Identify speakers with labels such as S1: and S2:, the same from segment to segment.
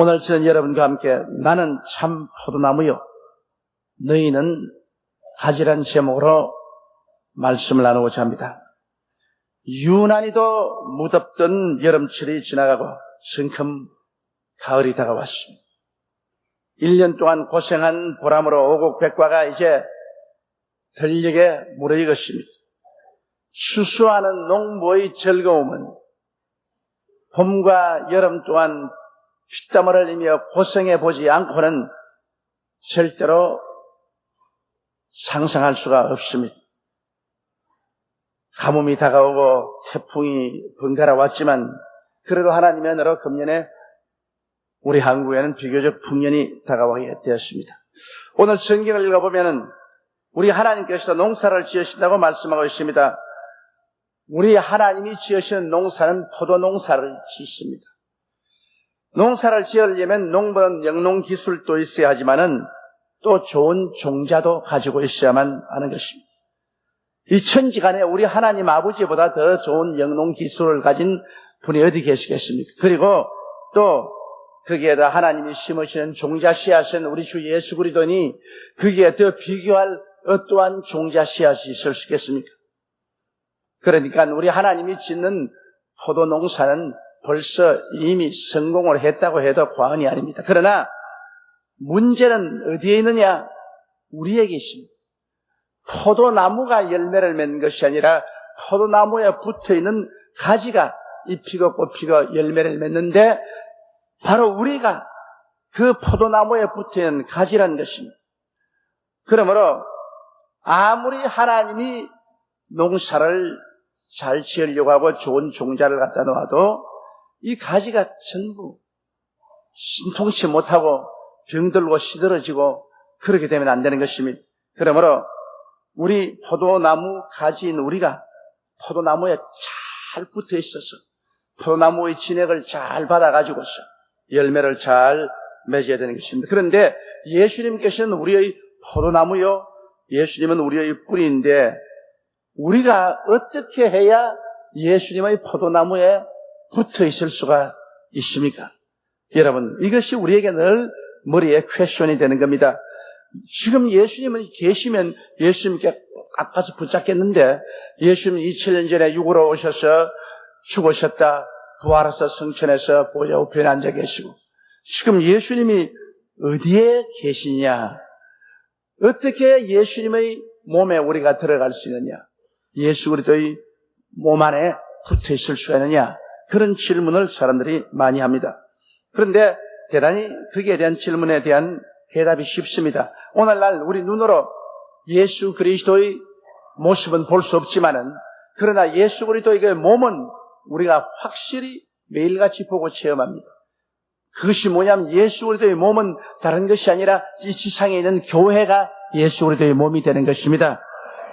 S1: 오늘 저는 여러분과 함께 나는 참 포도나무요. 너희는 가지란 제목으로 말씀을 나누고자 합니다. 유난히도 무덥던 여름철이 지나가고 성큼 가을이 다가왔습니다. 1년 동안 고생한 보람으로 오곡백과가 이제 들녘에 무르익었습니다. 추수하는 농부의 즐거움은 봄과 여름 동안 핏땀을 흘리며 고생해 보지 않고는 절대로 상상할 수가 없습니다. 가뭄이 다가오고 태풍이 번갈아 왔지만 그래도 하나님의 은혜로 금년에 우리 한국에는 비교적 풍년이 다가오게 되었습니다. 오늘 성경을 읽어보면은 우리 하나님께서 농사를 지으신다고 말씀하고 있습니다. 우리 하나님이 지으시는 농사는 포도 농사를 지십니다. 농사를 지으려면 농부는 영농 기술도 있어야 하지만은 또 좋은 종자도 가지고 있어야만 하는 것입니다. 이 천지간에 우리 하나님 아버지보다 더 좋은 영농 기술을 가진 분이 어디 계시겠습니까? 그리고 또 거기에다 하나님이 심으시는 종자 씨앗은 우리 주 예수 그리도니 거기에 더 비교할 어떠한 종자 씨앗이 있을 수 있겠습니까? 그러니까 우리 하나님이 짓는 포도 농사는 벌써 이미 성공을 했다고 해도 과언이 아닙니다. 그러나 문제는 어디에 있느냐? 우리에게 있습니다. 포도나무가 열매를 맺는 것이 아니라 포도나무에 붙어 있는 가지가 잎이고 꽃피고 열매를 맺는데 바로 우리가 그 포도나무에 붙어 있는 가지라는 것입니다. 그러므로 아무리 하나님이 농사를 잘 지으려고 하고 좋은 종자를 갖다 놓아도 이 가지가 전부 신통치 못하고 병들고 시들어지고 그렇게 되면 안 되는 것입니다. 그러므로 우리 포도나무 가지인 우리가 포도나무에 잘 붙어 있어서 포도나무의 진액을 잘 받아가지고서 열매를 잘 맺어야 되는 것입니다. 그런데 예수님께서는 우리의 포도나무요, 예수님은 우리의 뿌리인데 우리가 어떻게 해야 예수님의 포도나무에 붙어 있을 수가 있습니까? 여러분, 이것이 우리에게 늘 머리에 퀘션이 되는 겁니다. 지금 예수님은 계시면 예수님께 아파서 붙잡겠는데 예수님 2000년 전에 육으로 오셔서 죽으셨다. 부활해서 성천에서 보좌 우편에 앉아 계시고 지금 예수님이 어디에 계시냐? 어떻게 예수님의 몸에 우리가 들어갈 수 있느냐? 예수 그리스도의 몸 안에 붙어 있을 수가 있느냐? 그런 질문을 사람들이 많이 합니다. 그런데 대단히 거기에 대한 질문에 대한 해답이 쉽습니다. 오늘날 우리 눈으로 예수 그리스도의 모습은 볼 수 없지만은 그러나 예수 그리스도의 그 몸은 우리가 확실히 매일같이 보고 체험합니다. 그것이 뭐냐면 예수 그리스도의 몸은 다른 것이 아니라 이 지상에 있는 교회가 예수 그리스도의 몸이 되는 것입니다.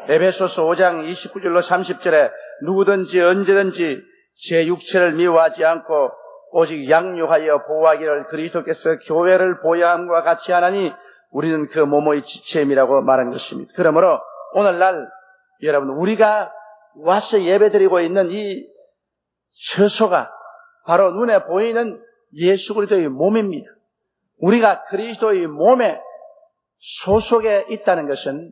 S1: 에베소서 5장 29절로 30절에 누구든지 언제든지 제 육체를 미워하지 않고 오직 양육하여 보호하기를 그리스도께서 교회를 보호함과 같이 하나니 우리는 그 몸의 지체임이라고 말한 것입니다. 그러므로 오늘날 여러분 우리가 와서 예배드리고 있는 이 처소가 바로 눈에 보이는 예수 그리스도의 몸입니다. 우리가 그리스도의 몸에 소속에 있다는 것은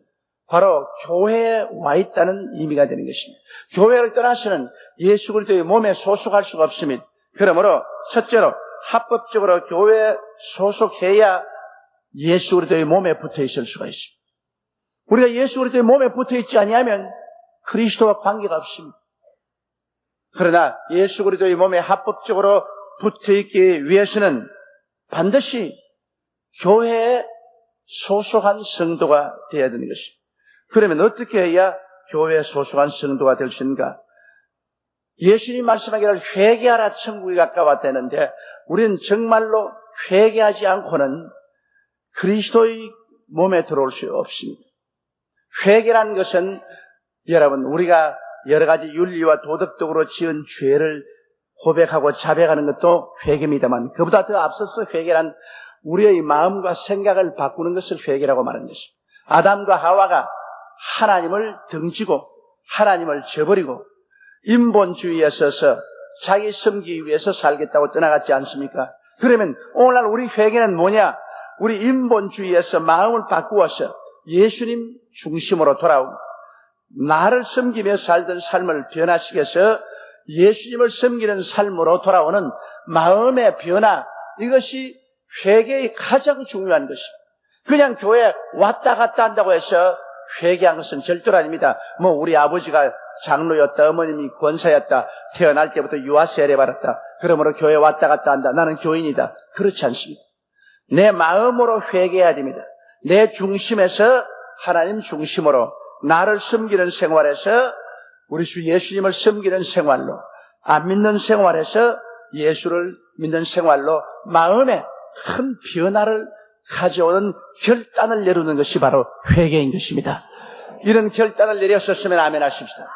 S1: 바로 교회에 와 있다는 의미가 되는 것입니다. 교회를 떠나서는 예수 그리스도의 몸에 소속할 수가 없습니다. 그러므로 첫째로 합법적으로 교회에 소속해야 예수 그리스도의 몸에 붙어 있을 수가 있습니다. 우리가 예수 그리스도의 몸에 붙어 있지 아니하면 그리스도와 관계가 없습니다. 그러나 예수 그리스도의 몸에 합법적으로 붙어 있기 위해서는 반드시 교회에 소속한 성도가 되어야 되는 것입니다. 그러면 어떻게 해야 교회에 소속한 성도가 될수 있는가? 예수님 말씀하기를 회개하라 천국이 가까웠다는데 우리는 정말로 회개하지 않고는 그리스도의 몸에 들어올 수 없습니다. 회개라는 것은 여러분 우리가 여러 가지 윤리와 도덕적으로 지은 죄를 고백하고 자백하는 것도 회개입니다만 그보다 더 앞서서 회개란 우리의 마음과 생각을 바꾸는 것을 회개라고 말하는 것입니다. 아담과 하와가 하나님을 등지고 하나님을 저버리고 인본주의에 서서 자기 섬기기 위해서 살겠다고 떠나갔지 않습니까? 그러면 오늘날 우리 회개는 뭐냐? 우리 인본주의에서 마음을 바꾸어서 예수님 중심으로 돌아오고 나를 섬기며 살던 삶을 변화시켜서 예수님을 섬기는 삶으로 돌아오는 마음의 변화 이것이 회개의 가장 중요한 것입니다. 그냥 교회 왔다 갔다 한다고 해서 회개한 것은 절대로 아닙니다. 뭐 우리 아버지가 장로였다, 어머님이 권사였다, 태어날 때부터 유아 세례 받았다. 그러므로 교회 왔다 갔다 한다. 나는 교인이다. 그렇지 않습니다. 내 마음으로 회개해야 됩니다. 내 중심에서 하나님 중심으로 나를 섬기는 생활에서 우리 주 예수님을 섬기는 생활로 안 믿는 생활에서 예수를 믿는 생활로 마음에 큰 변화를 가져오는 결단을 내리는 것이 바로 회개인 것입니다. 이런 결단을 내렸었으면 아멘 하십시다.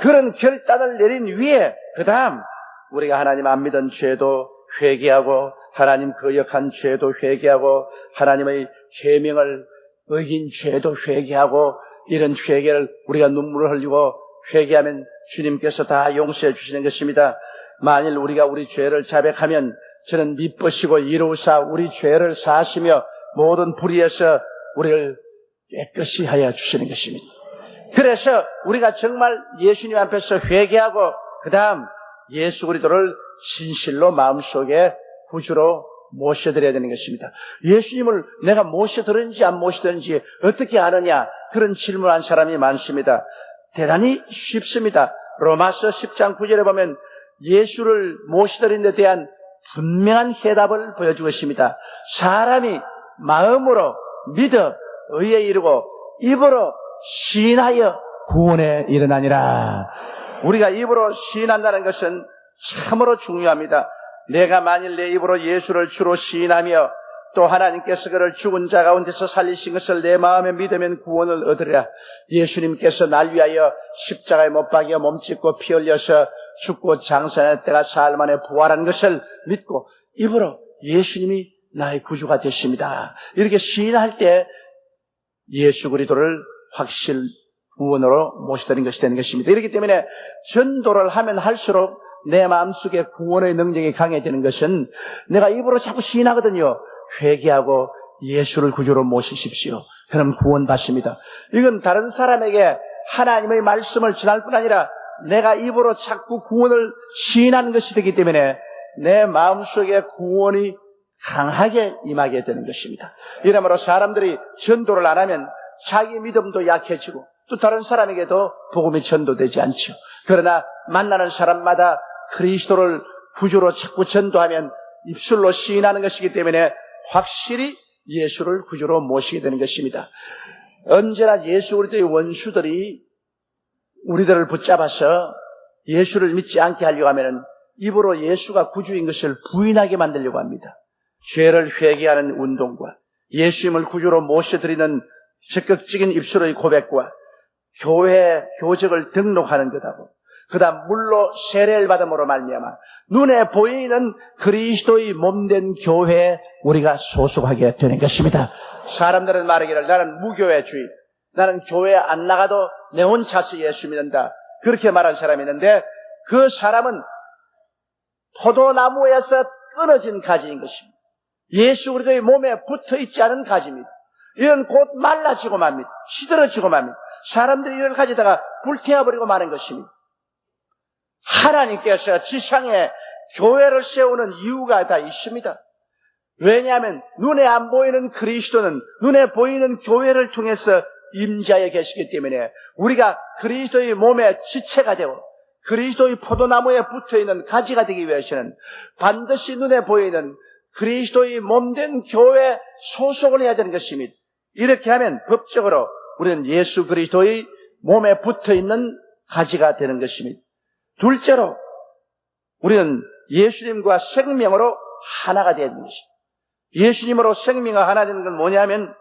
S1: 그런 결단을 내린 위에 그 다음 우리가 하나님 안 믿은 죄도 회개하고 하나님 거역한 죄도 회개하고 하나님의 계명을 어긴 죄도 회개하고 이런 회개를 우리가 눈물을 흘리고 회개하면 주님께서 다 용서해 주시는 것입니다. 만일 우리가 우리 죄를 자백하면 저는 미쁘시고 이루사 우리 죄를 사시며 모든 불의에서 우리를 깨끗이 하여 주시는 것입니다. 그래서 우리가 정말 예수님 앞에서 회개하고 그 다음 예수 그리스도를 진실로 마음속에 구주로 모셔드려야 되는 것입니다. 예수님을 내가 모셔드는지 안 모셔드는지 어떻게 아느냐 그런 질문한 사람이 많습니다. 대단히 쉽습니다. 로마서 10장 9절에 보면 예수를 모시드린 데 대한 분명한 해답을 보여주고 있습니다. 사람이 마음으로 믿어 의에 이르고 입으로 시인하여 구원에 이르나니라. 우리가 입으로 시인한다는 것은 참으로 중요합니다. 내가 만일 내 입으로 예수를 주로 시인하며 또 하나님께서 그를 죽은 자 가운데서 살리신 것을 내 마음에 믿으면 구원을 얻으리라. 예수님께서 날 위하여 십자가에 못 박여 몸짓고 피 흘려서 죽고 장사할 때가 사흘 만에 부활한 것을 믿고 입으로 예수님이 나의 구주가 되십니다. 이렇게 시인할 때 예수 그리스도를 확실 구원으로 모시드는 것이 되는 것입니다. 이렇기 때문에 전도를 하면 할수록 내 마음속에 구원의 능력이 강해지는 것은 내가 입으로 자꾸 시인하거든요. 회개하고 예수를 구주로 모시십시오. 그럼 구원받습니다. 이건 다른 사람에게 하나님의 말씀을 전할 뿐 아니라 내가 입으로 자꾸 구원을 시인하는 것이 되기 때문에 내 마음속에 구원이 강하게 임하게 되는 것입니다. 이러므로 사람들이 전도를 안 하면 자기 믿음도 약해지고 또 다른 사람에게도 복음이 전도되지 않죠. 그러나 만나는 사람마다 그리스도를 구주로 자꾸 전도하면 입술로 시인하는 것이기 때문에 확실히 예수를 구주로 모시게 되는 것입니다. 언제나 예수 그리스도의 원수들이 우리들을 붙잡아서 예수를 믿지 않게 하려고 하면 입으로 예수가 구주인 것을 부인하게 만들려고 합니다. 죄를 회개하는 운동과 예수님을 구주로 모셔드리는 적극적인 입술의 고백과 교회 교적을 등록하는 것하고 그다음 물로 세례를 받음으로 말미암아 눈에 보이는 그리스도의 몸된 교회에 우리가 소속하게 되는 것입니다. 사람들은 말하기를 나는 무교회주의, 나는 교회 안 나가도 내 혼자서 예수 믿는다. 그렇게 말한 사람이 있는데 그 사람은 포도나무에서 끊어진 가지인 것입니다. 예수 그리스도의 몸에 붙어 있지 않은 가지입니다. 이런 곧 말라지고 맙니다. 시들어지고 맙니다. 사람들이 이걸 가지다가 불태워버리고 마는 것입니다. 하나님께서 지상에 교회를 세우는 이유가 다 있습니다. 왜냐하면 눈에 안 보이는 그리스도는 눈에 보이는 교회를 통해서 임자에 계시기 때문에 우리가 그리스도의 몸의 지체가 되고 그리스도의 포도나무에 붙어 있는 가지가 되기 위해서는 반드시 눈에 보이는 그리스도의 몸된 교회 소속을 해야 되는 것입니다. 이렇게 하면 법적으로 우리는 예수 그리스도의 몸에 붙어 있는 가지가 되는 것입니다. 둘째로 우리는 예수님과 생명으로 하나가 되는 것입니다. 예수님으로 생명과 하나 되는 건 뭐냐면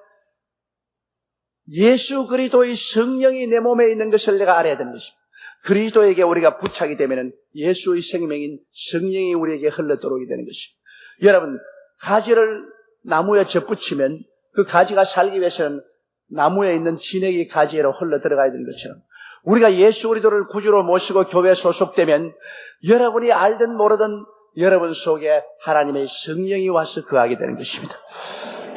S1: 예수 그리스도의 성령이 내 몸에 있는 것을 내가 알아야 되는 것입니다. 그리스도에게 우리가 부착이 되면 예수의 생명인 성령이 우리에게 흘러 들어오게 되는 것입니다. 여러분 가지를 나무에 접붙이면 그 가지가 살기 위해서는 나무에 있는 진액이 가지로 흘러 들어가야 되는 것처럼 우리가 예수 그리스도를 구주로 모시고 교회에 소속되면 여러분이 알든 모르든 여러분 속에 하나님의 성령이 와서 거하게 되는 것입니다.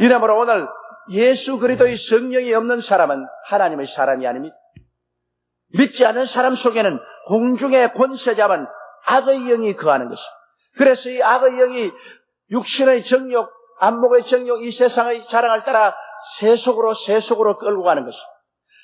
S1: 이러므로 오늘 예수 그리스도의 성령이 없는 사람은 하나님의 사람이 아닙니다. 믿지 않는 사람 속에는 공중의 권세 잡은 악의 영이 거하는 것입니다. 그래서 이 악의 영이 육신의 정욕, 안목의 정욕, 이 세상의 자랑을 따라 세속으로 세속으로 끌고 가는 것입니다.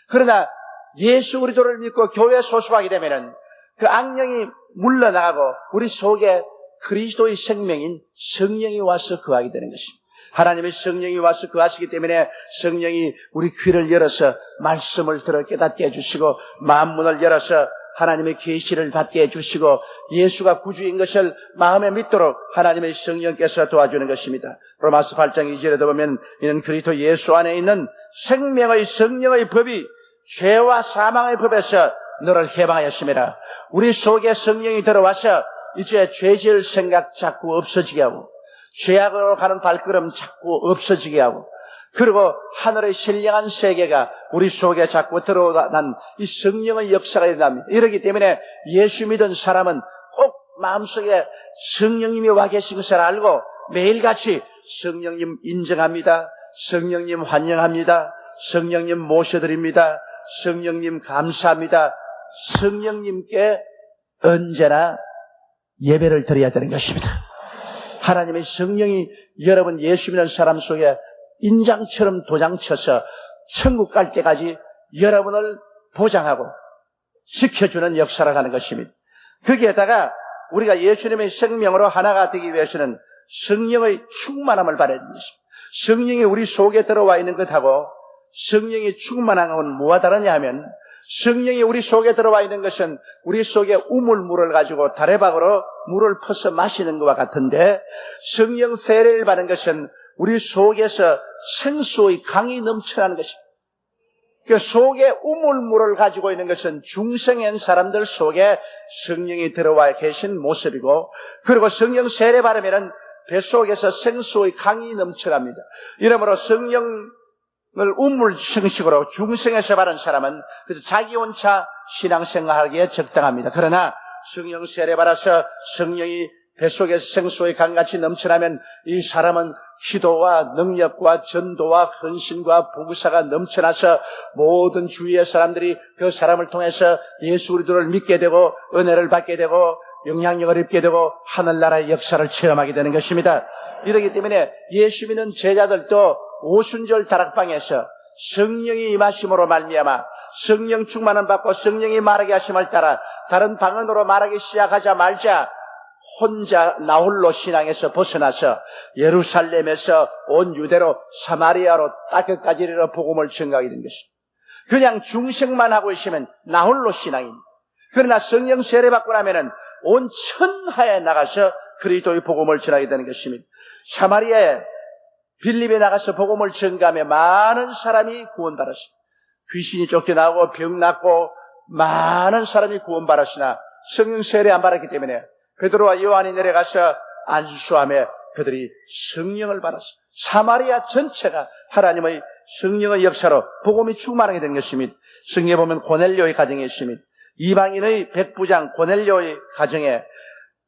S1: 그러나 예수 그리스도를 믿고 교회에 소속하게 되면은 그 악령이 물러나가고 우리 속에 그리스도의 생명인 성령이 와서 거하게 되는 것입니다. 하나님의 성령이 와서 거하시기 때문에 성령이 우리 귀를 열어서 말씀을 들어 깨닫게 해주시고 마음문을 열어서 하나님의 계시를 받게 해주시고 예수가 구주인 것을 마음에 믿도록 하나님의 성령께서 도와주는 것입니다. 로마스 8장 2절에도 보면 이는 그리스도 예수 안에 있는 생명의 성령의 법이 죄와 사망의 법에서 너를 해방하였습니다. 우리 속에 성령이 들어와서 이제 죄질 생각 자꾸 없어지게 하고 죄악으로 가는 발걸음 자꾸 없어지게 하고 그리고 하늘의 신령한 세계가 우리 속에 자꾸 들어오는 이 성령의 역사가 일어납니다. 이러기 때문에 예수 믿은 사람은 꼭 마음속에 성령님이 와 계신 것을 알고 매일같이 성령님 인정합니다. 성령님 환영합니다. 성령님 모셔드립니다. 성령님 감사합니다. 성령님께 언제나 예배를 드려야 되는 것입니다. 하나님의 성령이 여러분 예수 믿는 사람 속에 인장처럼 도장 쳐서 천국 갈 때까지 여러분을 보장하고 지켜주는 역사를 하는 것입니다. 거기에다가 우리가 예수님의 생명으로 하나가 되기 위해서는 성령의 충만함을 받아야 됩니다. 성령이 우리 속에 들어와 있는 것하고 성령이 충만한 건 뭐가 다르냐 하면 성령이 우리 속에 들어와 있는 것은 우리 속에 우물물을 가지고 다래박으로 물을 퍼서 마시는 것과 같은데 성령 세례를 받는 것은 우리 속에서 생수의 강이 넘쳐나는 것입니다. 그 속에 우물물을 가지고 있는 것은 중생인 사람들 속에 성령이 들어와 계신 모습이고 그리고 성령 세례 받으면 뱃속에서 생수의 강이 넘쳐납니다. 이러므로 성령 을 우물 형식으로 중생에서 바른 사람은 그래서 자기 혼자 신앙생활하기에 적당합니다. 그러나 성령 세례 받아서 성령이 뱃속에서 생수의 강같이 넘쳐나면 이 사람은 기도와 능력과 전도와 헌신과 부부사가 넘쳐나서 모든 주위의 사람들이 그 사람을 통해서 예수 그리스도를 믿게 되고 은혜를 받게 되고 영향력을 입게 되고 하늘나라의 역사를 체험하게 되는 것입니다. 이러기 때문에 예수 믿는 제자들도 오순절 다락방에서 성령이 임하심으로 말미암아 성령 충만을 받고 성령이 말하게 하심을 따라 다른 방언으로 말하기 시작하자 말자 혼자 나홀로 신앙에서 벗어나서 예루살렘에서 온 유대로 사마리아로 따끝까지 이르러 복음을 전가하게 된 것입니다. 그냥 중생만 하고 있으면 나홀로 신앙입니다. 그러나 성령 세례 받고 나면은 온 천하에 나가서 그리스도의 복음을 전하게 되는 것입니다. 사마리아에 빌립에 나가서 복음을 전가하며 많은 사람이 구원받았습니다. 귀신이 쫓겨나고 병 낫고 많은 사람이 구원받았으나 성령 세례 안 받았기 때문에 베드로와 요한이 내려가서 안수하며 그들이 성령을 받았습니다. 사마리아 전체가 하나님의 성령의 역사로 복음이 충만하게 된 것입니다. 성경에 보면 고넬료의 가정에 있습니다. 이방인의 백부장 고넬료의 가정에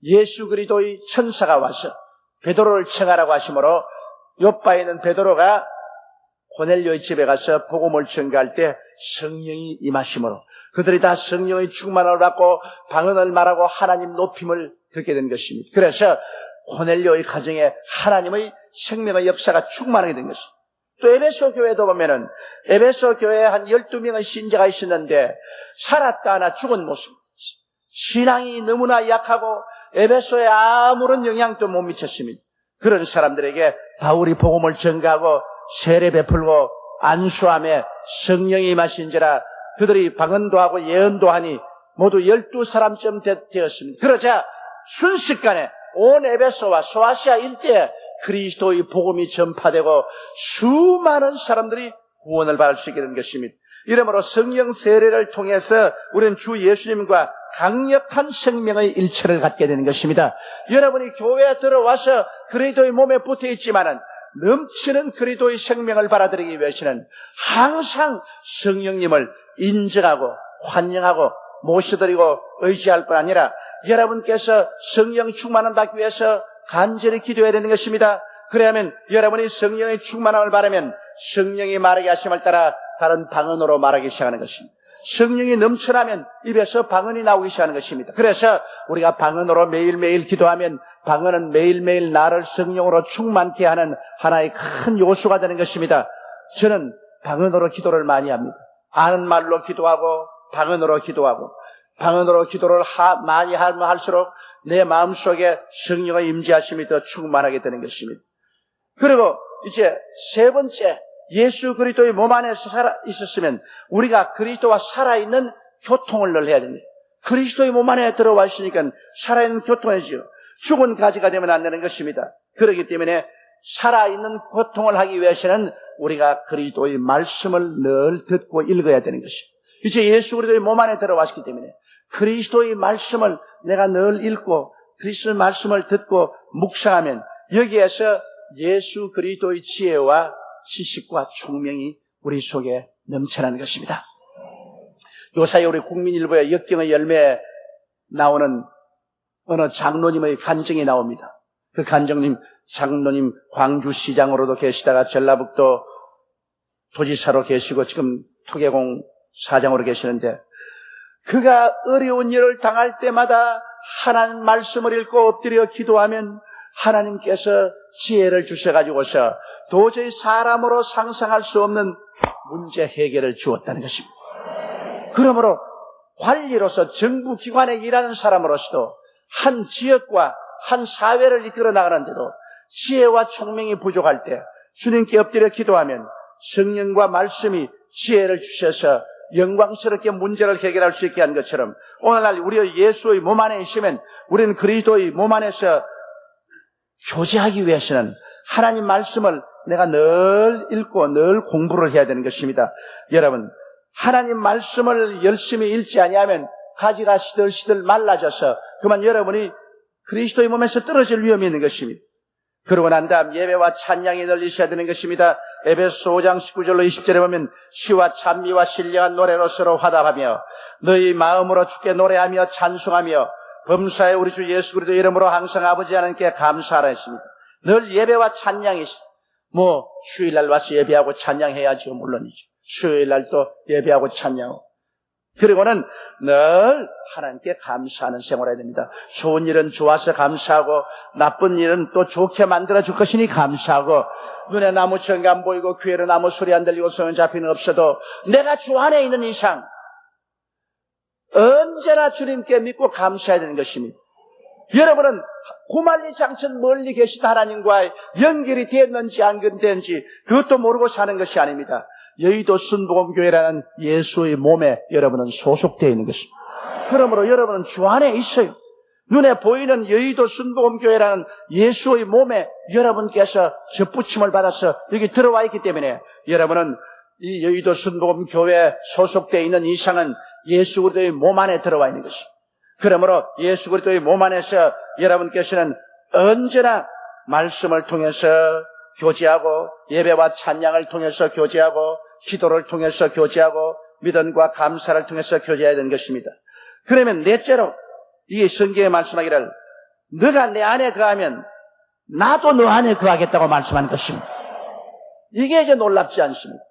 S1: 예수 그리도의 천사가 와서 베드로를 청하라고 하시므로 옆바에 있는 베드로가 고넬료의 집에 가서 복음을 전가할 때 성령이 임하심으로 그들이 다 성령의 충만을 받고 방언을 말하고 하나님 높임을 듣게 된 것입니다. 그래서 고넬료의 가정에 하나님의 생명의 역사가 충만하게 된 것입니다. 또 에베소 교회도 보면은 에베소 교회에 한 12명의 신자가 있었는데 살았다 하나 죽은 모습. 신앙이 너무나 약하고 에베소에 아무런 영향도 못 미쳤습니다. 그런 사람들에게 바울이 복음을 전가하고 세례 베풀고 안수함에 성령이 임하신지라 그들이 방언도 하고 예언도 하니 모두 열두 사람쯤 되었습니다. 그러자 순식간에 온 에베소와 소아시아 일대에 그리스도의 복음이 전파되고 수많은 사람들이 구원을 받을 수 있게 된 것입니다. 이러므로 성령 세례를 통해서 우리는 주 예수님과 강력한 생명의 일체를 갖게 되는 것입니다. 여러분이 교회에 들어와서 그리스도의 몸에 붙어 있지만은 넘치는 그리스도의 생명을 받아들이기 위해서는 항상 성령님을 인정하고 환영하고 모셔드리고 의지할 뿐 아니라 여러분께서 성령 충만을 받기 위해서 간절히 기도해야 되는 것입니다. 그래야면 여러분이 성령의 충만함을 바라면 성령이 말하게 하심을 따라 다른 방언으로 말하기 시작하는 것입니다. 성령이 넘쳐나면 입에서 방언이 나오기 시작하는 것입니다. 그래서 우리가 방언으로 매일매일 기도하면 방언은 매일매일 나를 성령으로 충만케 하는 하나의 큰 요소가 되는 것입니다. 저는 방언으로 기도를 많이 합니다. 아는 말로 기도하고 방언으로 기도하고 방언으로 기도를 하- 많이 하면 할수록 내 마음속에 성령의 임재하심이 더 충만하게 되는 것입니다. 그리고 이제 세 번째 예수 그리스도의 몸 안에서 살아 있었으면 우리가 그리스도와 살아있는 교통을 늘 해야 됩니다. 그리스도의 몸 안에 들어와 있으니까 살아있는 교통이지요. 죽은 가지가 되면 안 되는 것입니다. 그렇기 때문에 살아있는 고통을 하기 위해서는 우리가 그리스도의 말씀을 늘 듣고 읽어야 되는 것입니다. 이제 예수 그리스도의 몸 안에 들어왔기 때문에 그리스도의 말씀을 내가 늘 읽고 그리스도의 말씀을 듣고 묵상하면 여기에서 예수 그리스도의 지혜와 지식과 총명이 우리 속에 넘쳐나는 것입니다. 요사이 우리 국민일보의 역경의 열매에 나오는 어느 장로님의 간증이 나옵니다. 그 간증님, 장로님 광주시장으로도 계시다가 전라북도 도지사로 계시고 지금 토계공 사장으로 계시는데 그가 어려운 일을 당할 때마다 하나님 말씀을 읽고 엎드려 기도하면 하나님께서 지혜를 주셔가지고서 도저히 사람으로 상상할 수 없는 문제 해결을 주었다는 것입니다. 그러므로 관리로서 정부 기관에 일하는 사람으로서도 한 지역과 한 사회를 이끌어 나가는데도 지혜와 총명이 부족할 때 주님께 엎드려 기도하면 성령과 말씀이 지혜를 주셔서 영광스럽게 문제를 해결할 수 있게 한 것처럼 오늘날 우리 예수의 몸 안에 있으면 우리는 그리스도의 몸 안에서 교제하기 위해서는 하나님 말씀을 내가 늘 읽고 늘 공부를 해야 되는 것입니다. 여러분, 하나님 말씀을 열심히 읽지 아니하면 가지가 시들시들 말라져서 그만 여러분이 그리스도의 몸에서 떨어질 위험이 있는 것입니다. 그러고 난 다음 예배와 찬양이 널리셔야 되는 것입니다. 에베소 5장 19절로 20절에 보면 시와 찬미와 신령한 노래로 서로 화답하며 너희 마음으로 주께 노래하며 찬송하며 범사에 우리 주 예수 그리스도 이름으로 항상 아버지 하나님께 감사하라 했습니다. 늘 예배와 찬양이 뭐 주일날 와서 예배하고 찬양해야죠 물론이죠. 수요일날 또 예배하고 찬양하고 그리고는 늘 하나님께 감사하는 생활을 해야 됩니다. 좋은 일은 좋아서 감사하고 나쁜 일은 또 좋게 만들어 줄 것이니 감사하고 눈에 나무 청이 안 보이고 귀에는 나무 소리 안 들리고 손에 잡히는 없어도 내가 주 안에 있는 이상 언제나 주님께 믿고 감사해야 되는 것입니다. 여러분은 고말리 장천 멀리 계신 하나님과 연결이 됐는지 안 됐는지 그것도 모르고 사는 것이 아닙니다. 여의도 순복음교회라는 예수의 몸에 여러분은 소속되어 있는 것입니다. 그러므로 여러분은 주 안에 있어요. 눈에 보이는 여의도 순복음교회라는 예수의 몸에 여러분께서 접붙임을 받아서 여기 들어와 있기 때문에 여러분은 이 여의도 순복음교회에 소속되어 있는 이상은 예수 그리스도의 몸 안에 들어와 있는 것입니다. 그러므로 예수 그리스도의 몸 안에서 여러분께서는 언제나 말씀을 통해서 교제하고 예배와 찬양을 통해서 교제하고 기도를 통해서 교제하고 믿음과 감사를 통해서 교제해야 되는 것입니다. 그러면 넷째로 이 성경에 말씀하기를 너가 내 안에 거하면 나도 너 안에 거하겠다고 말씀하는 것입니다. 이게 이제 놀랍지 않습니다.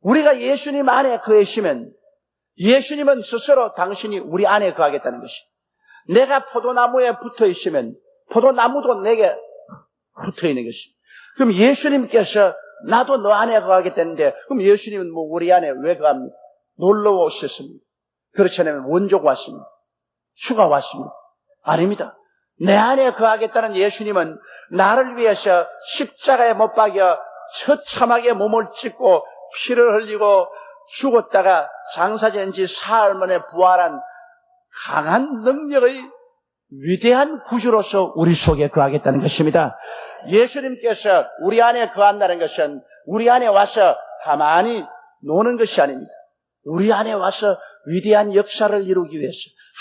S1: 우리가 예수님 안에 거하시면 예수님은 스스로 당신이 우리 안에 거하겠다는 것입니다. 내가 포도나무에 붙어 있으면 포도나무도 내게 붙어 있는 것입니다. 그럼 예수님께서 나도 너 안에 거하겠다는데 그럼 예수님은 뭐 우리 안에 왜 거합니까? 놀러 오셨습니다. 그렇지 않으면 원조가 왔습니다. 휴가 왔습니다. 아닙니다. 내 안에 거하겠다는 예수님은 나를 위해서 십자가에 못 박여 처참하게 몸을 찢고 피를 흘리고 죽었다가 장사된 지 사흘 만에 부활한 강한 능력의 위대한 구주로서 우리 속에 거하겠다는 것입니다. 예수님께서 우리 안에 거한다는 것은 우리 안에 와서 가만히 노는 것이 아닙니다. 우리 안에 와서 위대한 역사를 이루기 위해서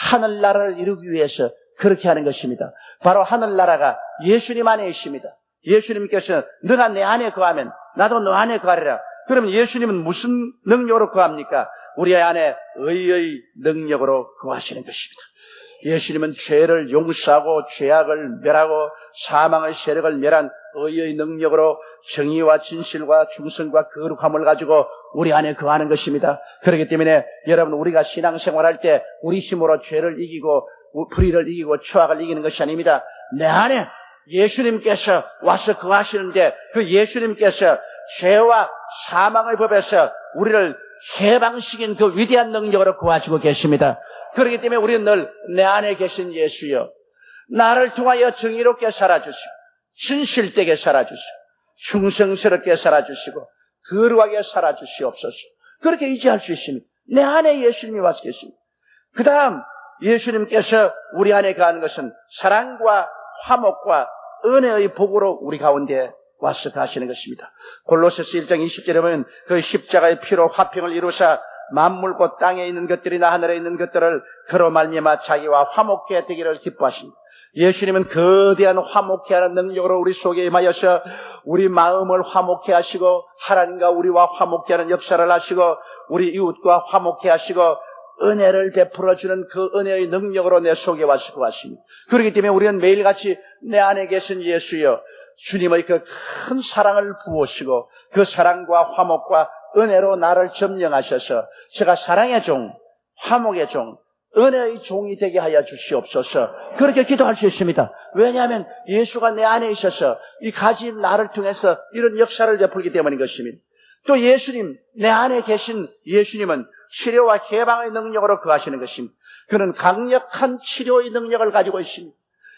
S1: 하늘나라를 이루기 위해서 그렇게 하는 것입니다. 바로 하늘나라가 예수님 안에 있습니다. 예수님께서 너가 내 안에 거하면 나도 너 안에 거하리라. 그러면 예수님은 무슨 능력으로 거합니까? 우리 안에 의의 능력으로 거하시는 것입니다. 예수님은 죄를 용서하고 죄악을 멸하고 사망의 세력을 멸한 의의 능력으로 정의와 진실과 중성과 거룩함을 가지고 우리 안에 거하는 것입니다. 그렇기 때문에 여러분 우리가 신앙생활할 때 우리 힘으로 죄를 이기고 불의를 이기고 추악을 이기는 것이 아닙니다. 내 안에 예수님께서 와서 거하시는데 그 예수님께서 죄와 사망의 법에서 우리를 해방시킨 그 위대한 능력으로 거하시고 계십니다. 그렇기 때문에 우리는 늘 내 안에 계신 예수여 나를 통하여 정의롭게 살아주시고 진실되게 살아주시고 충성스럽게 살아주시고 거룩하게 살아주시옵소서. 그렇게 의지할 수 있습니다. 내 안에 예수님이 와서 계십니다. 그 다음 예수님께서 우리 안에 가는 것은 사랑과 화목과 은혜의 복으로 우리 가운데 와서 가시는 것입니다. 골로새서 1장 20절에 보면 그 십자가의 피로 화평을 이루사 만물 곧 땅에 있는 것들이나 하늘에 있는 것들을 그로 말미암아 자기와 화목해 되기를 기뻐하십니다. 예수님은 거대한 화목해 하는 능력으로 우리 속에 임하여서 우리 마음을 화목해 하시고 하나님과 우리와 화목해 하는 역사를 하시고 우리 이웃과 화목해 하시고 은혜를 베풀어 주는 그 은혜의 능력으로 내 속에 와서 구하십니다. 그렇기 때문에 우리는 매일같이 내 안에 계신 예수여 주님의 그 큰 사랑을 부으시고 그 사랑과 화목과 은혜로 나를 점령하셔서 제가 사랑의 종, 화목의 종, 은혜의 종이 되게 하여 주시옵소서. 그렇게 기도할 수 있습니다. 왜냐하면 예수가 내 안에 있어서 이 가진 나를 통해서 이런 역사를 베풀기 때문인 것입니다. 또 예수님, 내 안에 계신 예수님은 치료와 해방의 능력으로 거하시는 것입니다. 그는 강력한 치료의 능력을 가지고 있습니다.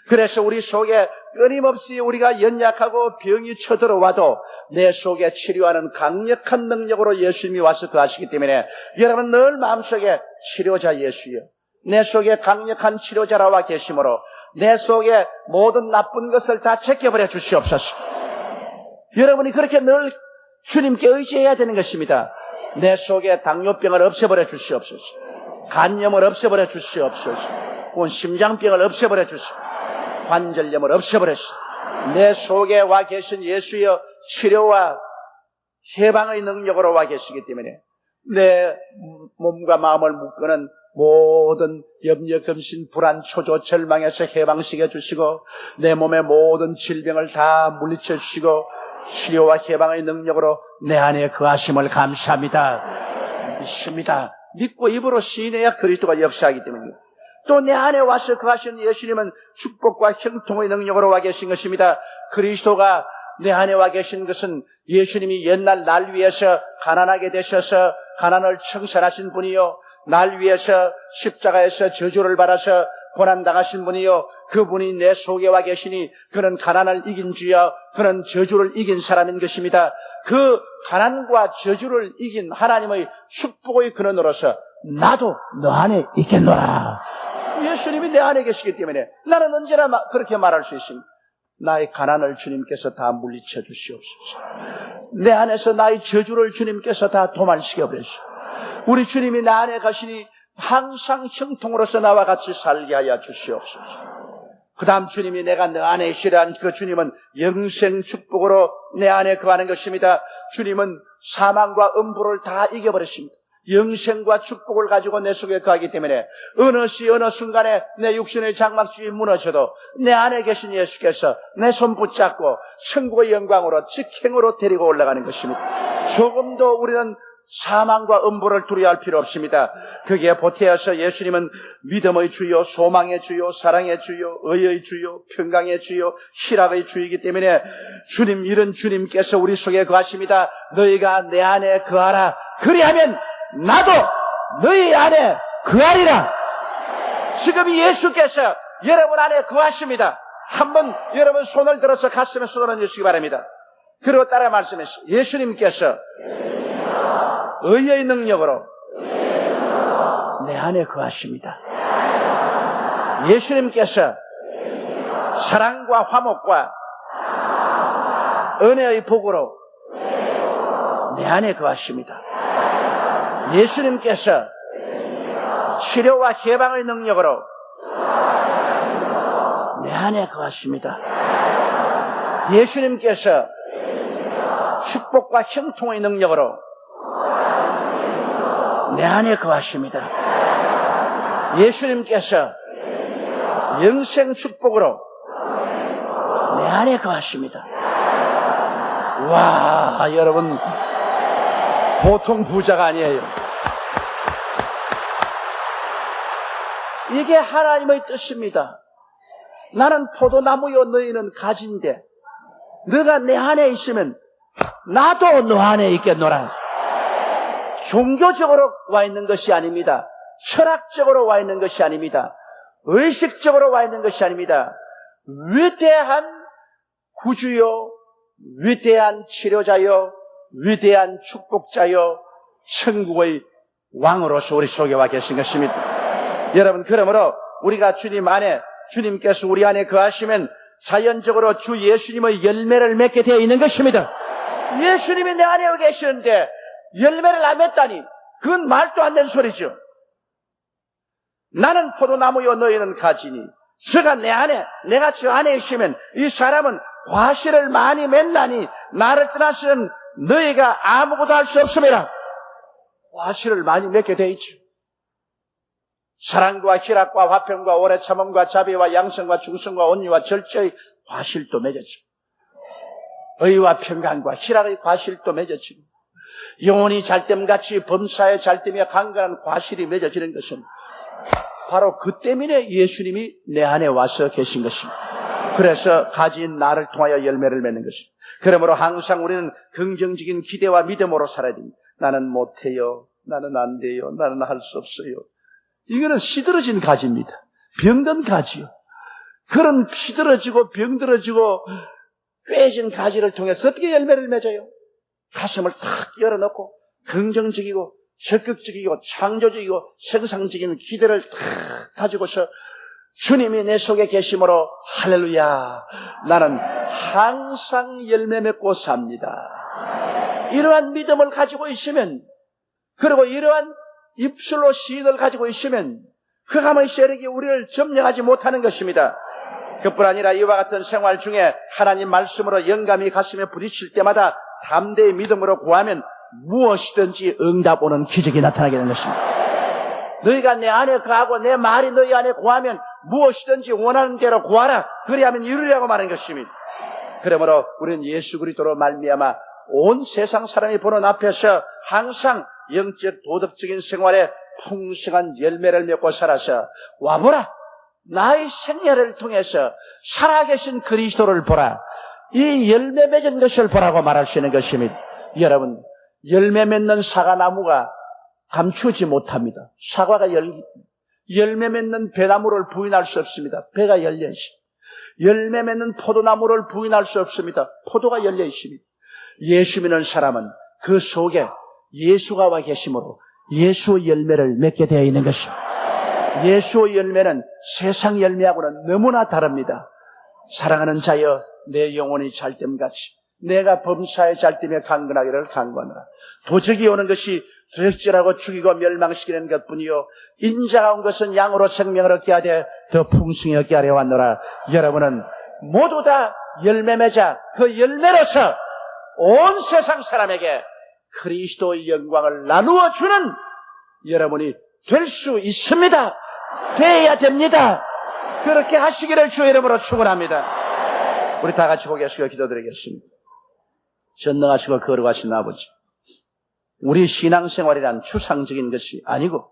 S1: 그래서 우리 속에 끊임없이 우리가 연약하고 병이 쳐들어와도 내 속에 치료하는 강력한 능력으로 예수님이 와서 거하시기 때문에 여러분 늘 마음속에 치료자 예수여 내 속에 강력한 치료자라 와 계심으로 내 속에 모든 나쁜 것을 다 제껴버려 주시옵소서. 여러분이 그렇게 늘 주님께 의지해야 되는 것입니다. 내 속에 당뇨병을 없애버려 주시옵소서. 간염을 없애버려 주시옵소서. 혹은 심장병을 없애버려 주시옵소서. 관절염을 없애버렸어. 내 속에 와 계신 예수여 치료와 해방의 능력으로 와 계시기 때문에 내 몸과 마음을 묶는 모든 염려, 금신, 불안, 초조, 절망에서 해방시켜 주시고 내 몸의 모든 질병을 다 물리쳐 주시고 치료와 해방의 능력으로 내 안에 거하심을 감사합니다. 믿습니다. 믿고 입으로 시인해야 그리스도가 역사하기 때문입니다. 또 내 안에 와서 거하시는 예수님은 축복과 형통의 능력으로 와 계신 것입니다. 그리스도가 내 안에 와 계신 것은 예수님이 옛날 날 위해서 가난하게 되셔서 가난을 청산하신 분이요. 날 위해서 십자가에서 저주를 받아서 고난당하신 분이요. 그분이 내 속에 와 계시니 그는 가난을 이긴 주여 그는 저주를 이긴 사람인 것입니다. 그 가난과 저주를 이긴 하나님의 축복의 근원으로서 나도 너 안에 있겠노라. 예수님이 내 안에 계시기 때문에 나는 언제나 그렇게 말할 수 있습니다. 나의 가난을 주님께서 다 물리쳐 주시옵소서. 내 안에서 나의 저주를 주님께서 다 도만시켜 버리시오. 우리 주님이 나 안에 가시니 항상 형통으로서 나와 같이 살게 하여 주시옵소서. 그 다음 주님이 내가 내 안에 있으라는 그 주님은 영생 축복으로 내 안에 거하는 것입니다. 주님은 사망과 음부를 다 이겨버렸습니다. 영생과 축복을 가지고 내 속에 거하기 때문에 어느 시 어느 순간에 내 육신의 장막집이 무너져도 내 안에 계신 예수께서 내 손 붙잡고 천국의 영광으로 직행으로 데리고 올라가는 것입니다. 조금도 우리는 사망과 음부를 두려워할 필요 없습니다. 거기에 보태어서 예수님은 믿음의 주요, 소망의 주요, 사랑의 주요, 의의 주요, 평강의 주요, 희락의 주이기 때문에 주님 이런 주님께서 우리 속에 거하십니다. 너희가 내 안에 거하라. 그리하면 나도 너희 안에 거하리라. 지금 예수께서 여러분 안에 거하십니다. 한번 여러분 손을 들어서 가슴에 손을 얹으시기 바랍니다. 그리고 따라 말씀했어요. 예수님께서 의의 능력으로 내 안에 거하십니다. 예수님께서 사랑과 화목과 은혜의 복으로 내 안에 거하십니다. 예수님께서 치료와 해방의 능력으로 내 안에 거하십니다. 예수님께서 축복과 형통의 능력으로 내 안에 거하십니다. 예수님께서 영생 축복으로 내 안에 거하십니다. 와, 여러분, 보통 부자가 아니에요. 이게 하나님의 뜻입니다. 나는 포도나무요, 너희는 가지인데, 너가 내 안에 있으면 나도 너 안에 있겠노라. 종교적으로 와 있는 것이 아닙니다. 철학적으로 와 있는 것이 아닙니다. 의식적으로 와 있는 것이 아닙니다. 위대한 구주요, 위대한 치료자요, 위대한 축복자요, 천국의 왕으로서 우리 속에 와 계신 것입니다. 여러분, 그러므로 우리가 주님 안에, 주님께서 우리 안에 거하시면 자연적으로 주 예수님의 열매를 맺게 되어 있는 것입니다. 예수님이 내 안에 계시는데 열매를 안 맺다니 그건 말도 안 되는 소리죠. 나는 포도나무요 너희는 가지니 저가 내 안에 내가 저 안에 있으면 이 사람은 과실을 많이 맺나니 나를 떠나서는 너희가 아무것도 할 수 없음이라 과실을 많이 맺게 돼 있죠. 사랑과 희락과 화평과 오래 참음과 자비와 양성과 중성과 온유와 절제의 과실도 맺었죠. 의와 평강과 희락의 과실도 맺어지고 영혼이 잘됨같이 범사에 잘됨에 강건한 과실이 맺어지는 것은 바로 그 때문에 예수님이 내 안에 와서 계신 것입니다. 그래서 가진 나를 통하여 열매를 맺는 것입니다. 그러므로 항상 우리는 긍정적인 기대와 믿음으로 살아야 됩니다. 나는 못해요. 나는 안 돼요. 나는 할 수 없어요. 이거는 시들어진 가지입니다. 병든 가지요. 그런 시들어지고 병들어지고 꿰진 가지를 통해서 어떻게 열매를 맺어요? 가슴을 탁 열어놓고 긍정적이고 적극적이고 창조적이고 생상적인 기대를 탁 가지고서 주님이 내 속에 계심으로 할렐루야 나는 항상 열매 맺고 삽니다. 이러한 믿음을 가지고 있으면 그리고 이러한 입술로 시인을 가지고 있으면 흑암의 세력이 우리를 점령하지 못하는 것입니다. 그뿐 아니라 이와 같은 생활 중에 하나님 말씀으로 영감이 가슴에 부딪힐 때마다 담대의 믿음으로 구하면 무엇이든지 응답 오는 기적이 나타나게 되는 것입니다. 너희가 내 안에 거하고 내 말이 너희 안에 구하면 무엇이든지 원하는 대로 구하라. 그리하면 이루리라고 말하는 것입니다. 그러므로 우리는 예수 그리스도로 말미암아 온 세상 사람이 보는 앞에서 항상 영적 도덕적인 생활에 풍성한 열매를 맺고 살아서 와보라. 나의 생애를 통해서 살아계신 그리스도를 보라. 이 열매 맺은 것을 보라고 말할 수 있는 것입니다. 여러분, 열매 맺는 사과나무가 감추지 못합니다. 사과가 열, 열매 맺는 배나무를 부인할 수 없습니다. 배가 열려 있습니다. 열매 맺는 포도나무를 부인할 수 없습니다. 포도가 열려 있습니다. 예수 믿는 사람은 그 속에 예수가 와 계심으로 예수의 열매를 맺게 되어 있는 것입니다. 예수의 열매는 세상 열매하고는 너무나 다릅니다. 사랑하는 자여 내 영혼이 잘됨같이 내가 범사에 잘됨에 강건하기를 강구하노라. 도적이 오는 것이 도적질하고 죽이고 멸망시키는 것뿐이요 인자가 온 것은 양으로 생명을 얻게 하되 더 풍성히 얻게 하려 왔노라. 여러분은 모두 다 열매 맺아 그 열매로서 온 세상 사람에게 그리스도의 영광을 나누어 주는 여러분이 될 수 있습니다. 돼야 됩니다. 그렇게 하시기를 주의 이름으로 축원합니다. 우리 다 같이 숙여 기도드리겠습니다. 전능하시고 거룩하신 아버지. 우리 신앙생활이란 추상적인 것이 아니고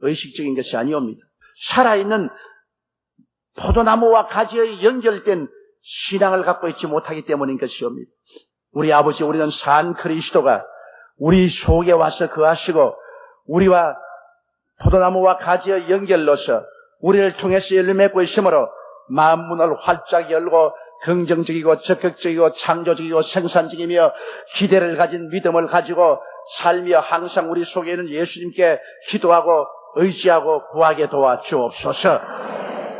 S1: 의식적인 것이 아니옵니다. 살아있는 포도나무와 가지의 연결된 신앙을 갖고 있지 못하기 때문인 것이옵니다. 우리 아버지 우리는 산 그리스도가 우리 속에 와서 거하시고 우리와 포도나무와 가지의 연결로서 우리를 통해서 열매 맺고 있으므로 마음 문을 활짝 열고 긍정적이고 적극적이고 창조적이고 생산적이며 기대를 가진 믿음을 가지고 살며 항상 우리 속에 있는 예수님께 기도하고 의지하고 구하게 도와 주옵소서.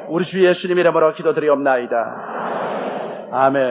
S1: 우리 주 예수님 이름으로 기도드리옵나이다. 아멘.